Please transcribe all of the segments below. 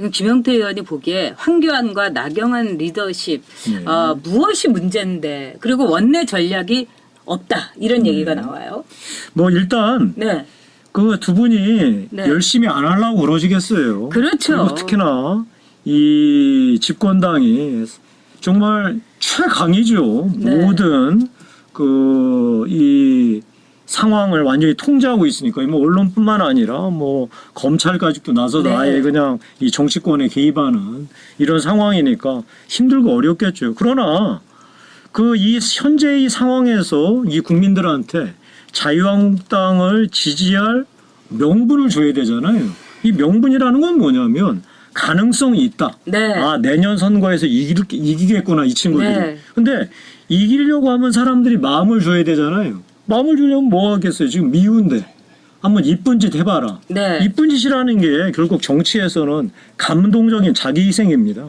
지금 김영태 의원이 보기에 황교안과 나경원 리더십 네. 어, 무엇이 문제인데 그리고 원내 전략이 없다 이런 얘기가 나와요. 뭐 일단 네, 그 두 분이 네. 열심히 안 하려고 그러시겠어요. 그렇죠. 특히나 이 집권당이 정말 최강이죠. 네. 모든 그 이 상황을 완전히 통제하고 있으니까 뭐 언론뿐만 아니라 뭐 검찰까지도 나서서 네. 아예 그냥 이 정치권에 개입하는 이런 상황이니까 힘들고 어렵겠죠. 그러나 그 이 현재 이 상황에서 이 국민들한테 자유한국당을 지지할 명분을 줘야 되잖아요. 이 명분이라는 건 뭐냐면 가능성이 있다. 네. 아 내년 선거에서 이길, 이기겠구나 이 친구들이. 네. 근데 이기려고 하면 사람들이 마음을 줘야 되잖아요. 마음을 주려면 뭐 하겠어요? 지금 미운데 한번 이쁜 짓 해봐라. 네. 이쁜 짓이라는 게 결국 정치에서는 감동적인 자기 희생입니다.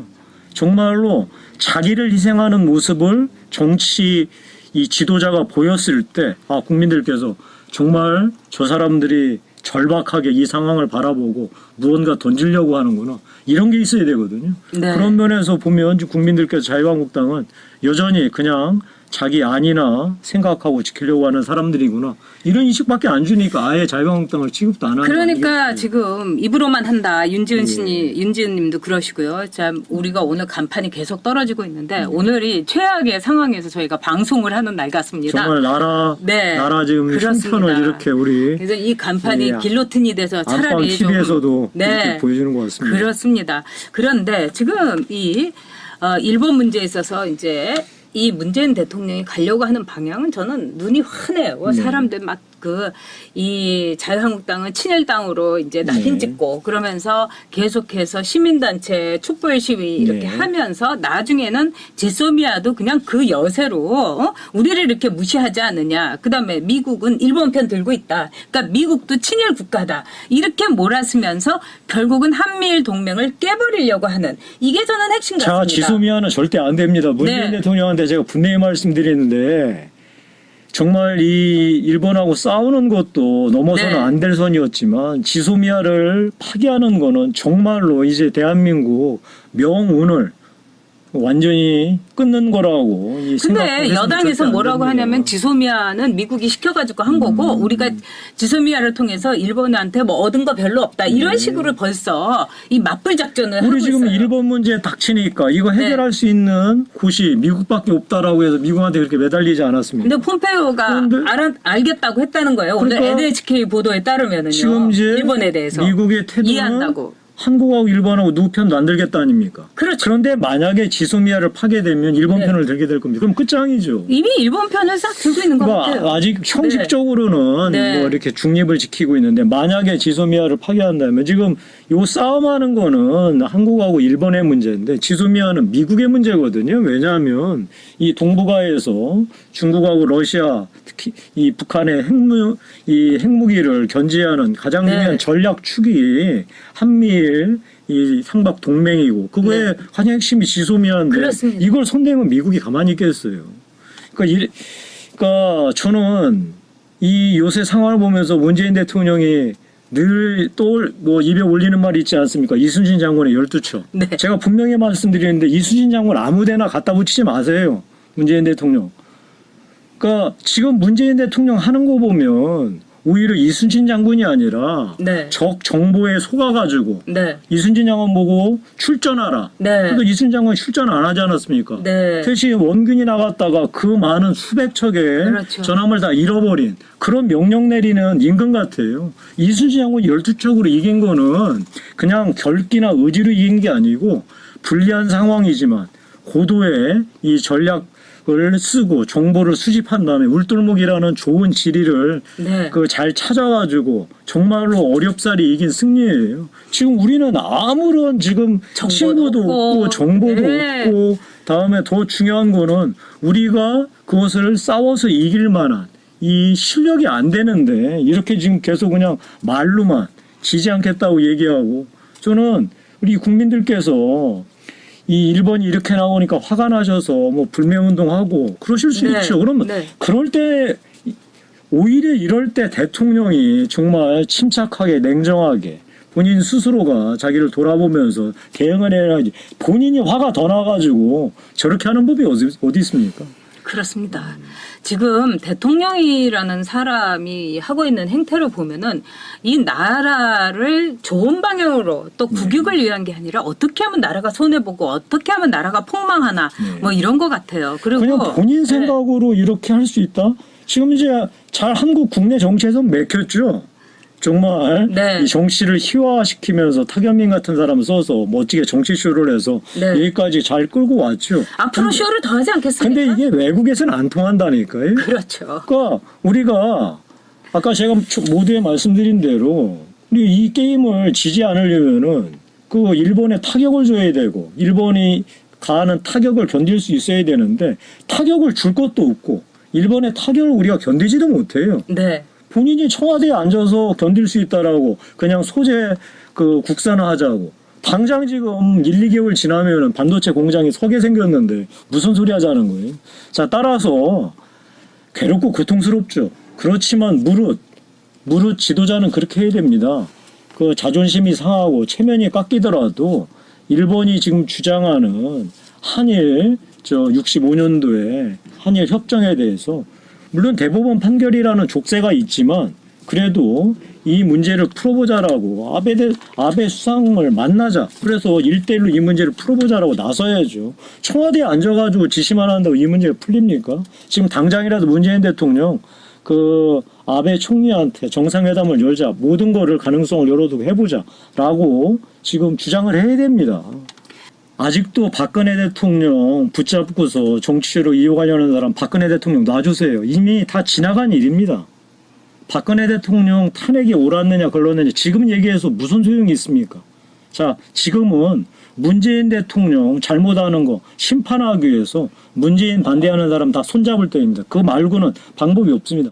정말로 자기를 희생하는 모습을 정치 이 지도자가 보였을 때, 아, 국민들께서 정말 저 사람들이 절박하게 이 상황을 바라보고 무언가 던지려고 하는구나. 이런 게 있어야 되거든요. 네. 그런 면에서 보면 국민들께서 자유한국당은 여전히 그냥 자기 안이나 생각하고 지키려고 하는 사람들이구나. 이런 인식밖에 안 주니까 아예 자유한국당을 취급도 안 하는 그러니까 거 아니겠어요? 지금 입으로만 한다. 윤지은 예. 씨니 윤지은 님도 그러시고요. 참 우리가 오늘 간판이 계속 떨어지고 있는데 음. 오늘이 최악의 상황에서 저희가 방송을 하는 날 같습니다. 정말 나라 네. 나라 지금 그렇습니다. 형편을 이렇게 우리 그래서 이 간판이 예. 길로틴이 돼서 안방 차라리 좀 TV에서도 네. 이렇게 보여주는 것 같습니다. 그렇습니다. 그런데 지금 이 어, 일본 문제에 있어서 이제 이 문재인 대통령이 가려고 하는 방향은 저는 눈이 환해요. 네. 사람들 막 그 이 자유한국당은 친일당으로 이제 낙인 네. 찍고 그러면서 계속해서 시민단체 촛불 시위 이렇게 네. 하면서 나중에는 제소미아도 그냥 그 여세로 어? 우리를 이렇게 무시하지 않느냐. 그다음에 미국은 일본 편 들고 있다. 그러니까 미국도 친일 국가다. 이렇게 몰아쓰면서 결국은 한미일 동맹을 깨버리려고 하는 이게 저는 핵심 자, 같습니다. 지소미아는 절대 안 됩니다. 문재인 네. 대통령한테 제가 분명히 말씀드리는데 정말 이 일본하고 싸우는 것도 넘어서는 네. 안될 선이었지만 지소미아를 파괴하는 거는 정말로 이제 대한민국 명운을 완전히 끊는 거라고 이 근데 여당에서 뭐라고. 하냐면 지소미아는 미국이 시켜가지고 한 거고 음. 우리가 지소미아를 통해서 일본한테 뭐 얻은 거 별로 없다 이런 식으로 벌써 이 맞불 작전을 하고 네. 우리 지금 있어요. 일본 문제 닥치니까 이거 네. 해결할 수 있는 곳이 미국밖에 없다라고 해서 미국한테 그렇게 매달리지 않았습니까? 근데 폼페이오가 그런데- 알아, 알겠다고 했다는 거예요. 오늘 그러니까 NHK 보도에 따르면은요. 지금 이제 일본에 대해서 미국의 태도는 이해한다고. 한국하고 일본하고 누구 편도 안 들겠다 아닙니까? 그렇죠. 그런데 만약에 지소미아를 파괴되면 일본 네. 편을 들게 될 겁니다. 그럼 끝장이죠. 이미 일본 편을 싹 들고 있는 것 그러니까 같아요. 아직 형식적으로는 네. 뭐 이렇게 중립을 지키고 있는데 만약에 지소미아를 파괴한다면 지금 요 싸움하는 거는 한국하고 일본의 문제인데 지소미아는 미국의 문제거든요. 왜냐하면 이 동북아에서 중국하고 러시아 특히 이 북한의 핵무 이 핵무기를 견제하는 가장 네. 중요한 전략 축이 한미일 이 상박 동맹이고 그거의 네. 가장 핵심이 지소미아인데 그렇습니다. 이걸 손대면 미국이 가만히 있겠어요. 그러니까, 이, 그러니까 저는 이 요새 상황을 보면서 문재인 대통령이 늘 또 뭐 입에 올리는 말이 있지 않습니까? 이순신 장군의 열두 처. 네. 제가 분명히 말씀드리는데 이순신 장군 아무데나 갖다 붙이지 마세요. 문재인 대통령. 그러니까 지금 문재인 대통령 하는 거 보면 오히려 이순신 장군이 아니라 네. 적 정보에 속아가지고 네. 이순신 장군 보고 출전하라. 네. 그래도 이순신 장군 출전 안 하지 않았습니까? 네. 대신 원균이 나갔다가 그 많은 수백 척의 그렇죠. 전함을 다 잃어버린 그런 명령 내리는 임금 같아요. 이순신 장군이 12척으로 이긴 거는 그냥 결기나 의지로 이긴 게 아니고 불리한 상황이지만 고도의 이 전략 을 쓰고 정보를 수집한 다음에 울돌목이라는 좋은 지리를 네. 그잘 찾아가지고 정말로 어렵사리 이긴 승리예요. 지금 우리는 아무런 지금 정보도 친구도 없고, 없고 정보도 네. 없고 다음에 더 중요한 거는 우리가 그것을 싸워서 이길 만한 이 실력이 안 되는데 이렇게 지금 계속 그냥 말로만 지지 않겠다고 얘기하고 저는 우리 국민들께서 이 일본이 이렇게 나오니까 화가 나셔서 뭐 불매운동하고 그러실 수 네. 있죠. 그러면 네. 그럴 때 오히려 이럴 때 대통령이 정말 침착하게 냉정하게 본인 스스로가 자기를 돌아보면서 대응을 해야지 본인이 화가 더 나가지고 저렇게 하는 법이 어디, 어디 있습니까? 그렇습니다. 지금 대통령이라는 사람이 하고 있는 행태를 보면은 이 나라를 좋은 방향으로 또 국익을 위한 게 아니라 어떻게 하면 나라가 손해 보고 어떻게 하면 나라가 폭망하나 네. 뭐 이런 것 같아요. 그리고 그냥 본인 네. 생각으로 이렇게 할 수 있다? 지금 이제 잘 한국 국내 정치에서 맥혔죠. 정말 네. 이 정치를 희화시키면서 타겸민 같은 사람 써서 멋지게 정치쇼를 해서 네. 여기까지 잘 끌고 왔죠. 앞으로 근데, 쇼를 더 하지 않겠습니까? 근데 이게 외국에서는 안 통한다니까요. 그렇죠. 그러니까 우리가 아까 제가 모두에 말씀드린 대로 우리 이 게임을 지지 않으려면은 그 일본에 타격을 줘야 되고 일본이 가하는 타격을 견딜 수 있어야 되는데 타격을 줄 것도 없고 일본의 타격을 우리가 견디지도 못해요. 네. 본인이 청와대에 앉아서 견딜 수 있다라고 그냥 소재 그 국산화하자고 당장 지금 1, 2개월 지나면은 반도체 공장이 서게 생겼는데 무슨 소리 하자는 거예요. 자, 따라서 괴롭고 고통스럽죠. 그렇지만 무릇 무릇 지도자는 그렇게 해야 됩니다. 그 자존심이 상하고 체면이 깎이더라도 일본이 지금 주장하는 한일 저 65년도에 한일 협정에 대해서 물론 대법원 판결이라는 족쇄가 있지만 그래도 이 문제를 풀어보자라고 아베 대, 아베 수상을 만나자. 그래서 일대일로이 문제를 풀어보자라고 나서야죠. 청와대에 앉아가지고 지시만 한다고 이 문제가 풀립니까? 지금 당장이라도 문재인 대통령 그 아베 총리한테 정상회담을 열자. 모든 거를 가능성을 열어두고 해보자라고 지금 주장을 해야 됩니다. 아직도 박근혜 대통령 붙잡고서 정치로 이용하려는 사람 박근혜 대통령 놔주세요. 이미 다 지나간 일입니다. 박근혜 대통령 탄핵이 옳았느냐 걸렀느냐 지금 얘기해서 무슨 소용이 있습니까? 자, 지금은 문재인 대통령 잘못하는 거 심판하기 위해서 문재인 반대하는 사람 다 손잡을 때입니다. 그거 말고는 방법이 없습니다.